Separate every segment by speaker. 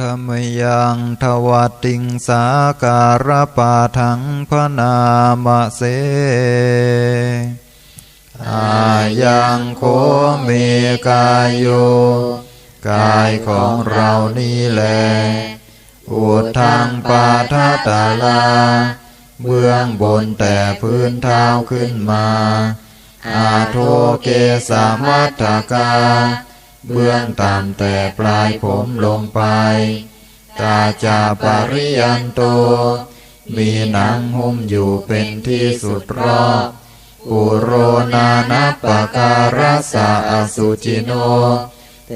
Speaker 1: ธรรมยังทวัตติงสาการปาทังพระนามเสอายังโคเมกายโยกายของเรานี่แล อุทางปาทาตาลา เบื้องบนแต่พื้นเท้าขึ้นมา อาโทเกสามัตถกา เบื้องต่ำแต่ปลายผมลงไป ตาจาปริยันโต มีหนังหุ้มอยู่เป็นที่สุดรอบอุโรนานัปปการะสะอสุจิโน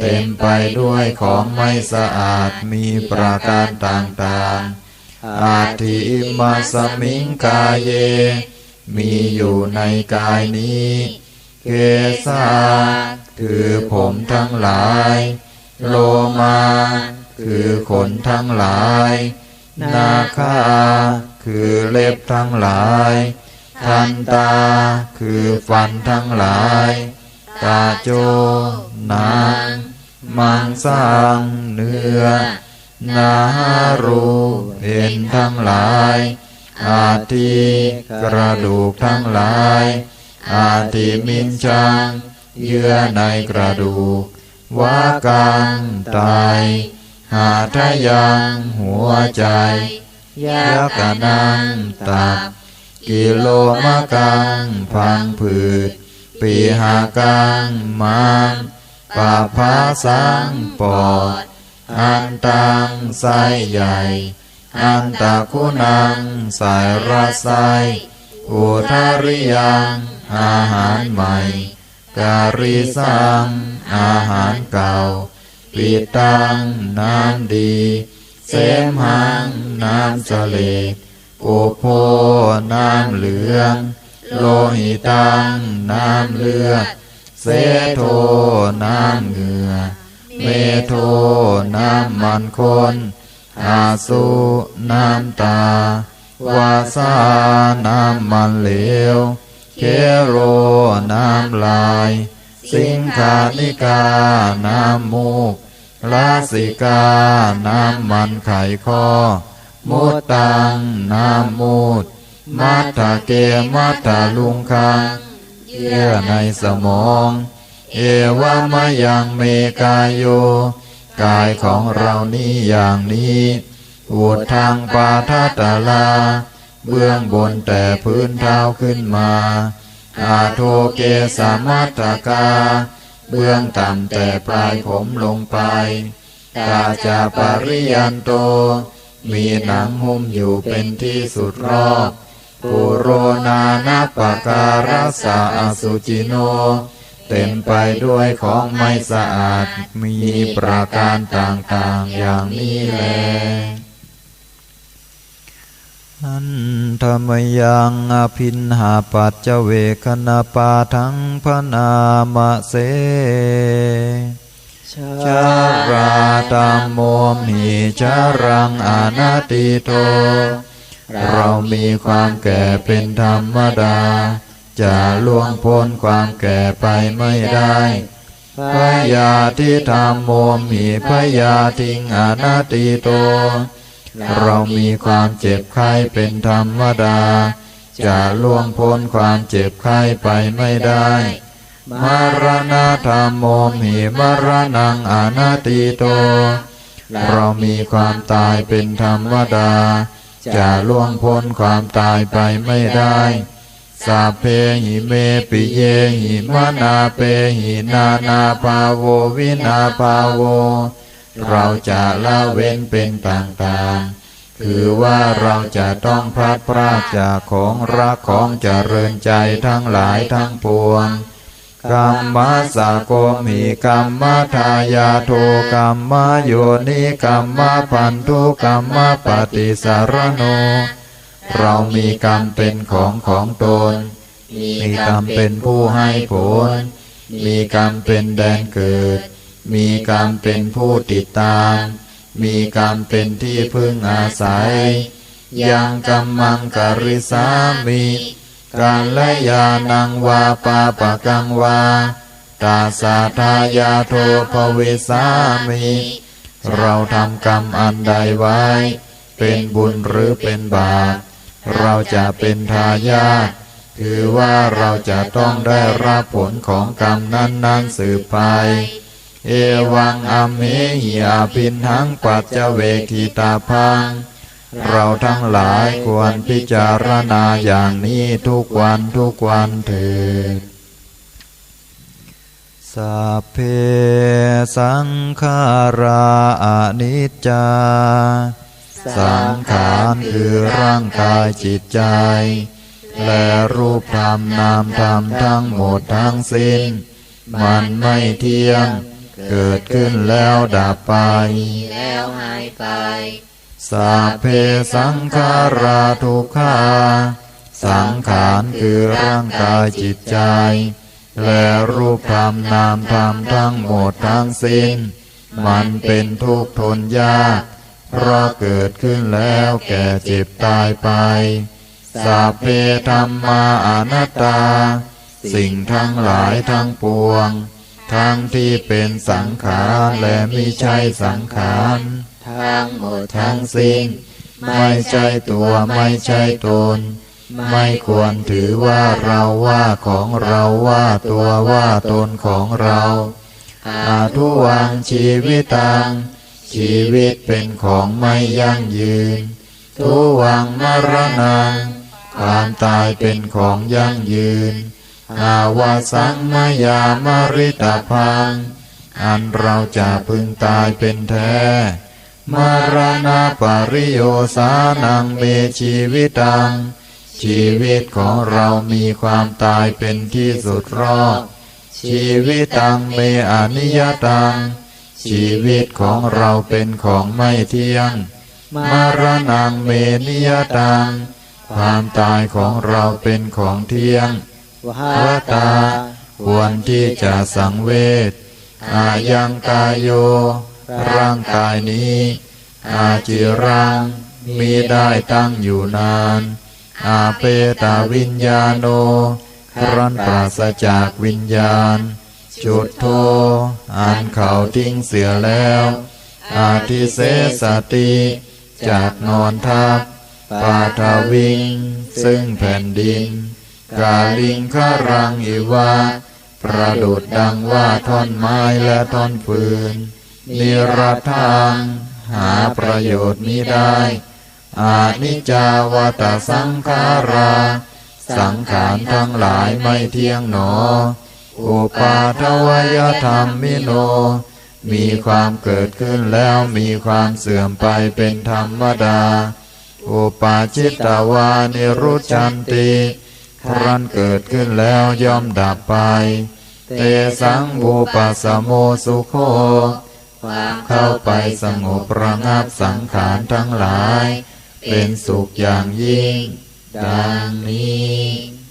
Speaker 1: เต็มไปด้วยของไม่สะอาดมีประการต่างๆ อาทิมาสมิงกายเย มีอยู่ในกายนี้ เกสา คือผมทั้งหลาย โลมา คือขนทั้งหลาย นาคา คือเล็บทั้งหลาย ทันตา คือฟันทั้งหลาย ตาโจนังมังสังเนื้อนารูเห็นทั้งหลาย อาทิกระดูกทั้งหลาย อาทิมินชัง เยื่อในกระดูกวากังไตหาทะยังหัวใจยากะนังตับกิโลมะกังพังผืดปีหากังมามปาภาสังปอด อันตังไส้ใหญ่ อันตะคุณังสายระไสอุทาริยังอาหารใหม่ การิสัง อาหารเก่าปิตัง น้ำดี เสมหัง น้ำเสลดอุโพน้ำเหลือง โลหิตัง น้ำเลือด เสโทน้ำเหงื่อ เมโทน้ำมันคนอาสุน้ำตา วาสาน้ำมันเหลว เคโรน้ำลาย สิงคานิกา น้ำมูกลาสิกา น้ำมันไข่ข้อมุตัง น้ำมูด มัทธะเกมัทธะลุงคัง เยื่อในสมอง เอวามะยังเมกายโย กายของเรานี้อย่างนี้อุดทางปาทัตลา เบื้องบนแต่พื้นเท้าขึ้นมาอาโทเกสามัตตกา เบื้องต่ำแต่ปลายผมลงไปกาจาปริยันโต มีหนังหุ้มอยู่เป็นที่สุดรอบปุโรนานาปการัสสะอสุจิโน เต็มไปด้วยของไม่สะอาด มีประการต่างๆอย่างนี้แล อันธรรมยังอภินหาปัจเจเวคณปาทังพระนามเสชาราตามโมมหิชารังอานาติโต เรามีความแก่เป็นธรรมดา จะล่วงพ้นความแก่ไปไม่ได้พยาที่ทำโมมหิพยาทิงอานาติโต เรามีความเจ็บไข้เป็นธรรมดา จะล่วงพ้นความเจ็บไข้ไปไม่ได้มรณะธรรมโมหิมรณังอนาติโต เรามีความตายเป็นธรรมดา จะล่วงพ้นความตายไปไม่ได้สาเพหิเมปิเยหิมานาเปหินานาภาโววินาภาโว เราจะละเว้นเป็นต่างๆ คือว่าเราจะต้องพลัดพรากจากของรักของเจริญใจทั้งหลายทั้งปวงกรรมสาโกมีกรรมทายาโทกรรมโยนิกรรมพันธุกรรมปฏิสารโน เรามีกรรมเป็นของของตน มีกรรมเป็นผู้ให้ผล มีกรรมเป็นแดนเกิด มีกรรมเป็นผู้ติดตาม มีกรรมเป็นที่พึ่งอาศัย ยังกรรมังกริสามิการละยานังวาปาปะกังวาตาสาทายาโทภเวสามิ เราทำกรรมอันใดไว้ เป็นบุญหรือเป็นบาป เราจะเป็นทายาทคือว่าเราจะต้องได้รับผลของกรรมนั้น ๆ สืบไป เอวังอเมหิอาพินหังปัจเจเวกิตาพัง เราทั้งหลายควรพิจารณาอย่างนี้ทุกวันทุกวันเถิดสัพเพสังขาราอนิจจา สังขารคือร่างกายจิตใจ และรูปธรรมนามธรรมทั้งหมดทั้งสิ้น มันไม่เที่ยง เกิดขึ้นแล้วดับไป
Speaker 2: แล้วหายไป
Speaker 1: สัพเพสังขาราทุกขาสังขารคือร่างกายจิตใจ และรูปธรรมนามธรรมทั้งหมดทั้งสิ้น มันเป็นทุกข์ทนยาก เพราะเกิดขึ้นแล้วแก่เจ็บตายไป สัพเพธรรมาอนัตตา สิ่งทั้งหลายทั้งปวง ทั้งที่เป็นสังขารและไม่ใช่สังขาร
Speaker 2: ทั้งหมด
Speaker 1: ทั้งสิ้นไม่ใช่ตัวไม่ใช่ตน ไม่ควรถือว่าเราว่าของเราว่าตัวว่าตนของเราอาทุวังชีวิตัง ชีวิตเป็นของไม่ยั่งยืน ทุวังมรณังความตายเป็นของยั่งยืน อาวาสังมายามริตาพัง อันเราจะพึงตายเป็นแท้ มารณาปริโยสานังเมชีวิตัง ชีวิตของเรามีความตายเป็นที่สุดรอบ ชีวิตตังเมอนิยตัง ชีวิตของเราเป็นของไม่เที่ยง มารณังเมนิยตัง ความตายของเราเป็นของเที่ยง
Speaker 2: ว
Speaker 1: วตา ควรที่จะสังเวชอายังกายโย ร่างกายนี้ อาจิรังมีได้ตั้งอยู่นาน อาเปตาวิญญาโนครั้นปราศจากวิญญาณ จุดโทอันเขาทิ้งเสียแล้ว อาทิเสสติ จากนอนทับปาทาวิง ซึ่งแผ่นดิน กาลิงคารังอิวาประดุดดังว่าท่อนไม้และท่อนฟืน นิรัทางหาประโยชน์มิได้ อานิจจาวตสังขารา สังขารทั้งหลายไม่เที่ยงหนอ อุปาทวยธรรมมิโน มีความเกิดขึ้นแล้วมีความเสื่อมไปเป็นธรรมดา อุปาจิตตวานิรุจันติ ครั้นเกิดขึ้นแล้วย่อมดับไป เตสังบูปัสโมสุโค
Speaker 2: ความ
Speaker 1: เข้าไปสงบระงับสังขารทั้งหลาย เป็นสุขอย่างยิ่ง ดังนี้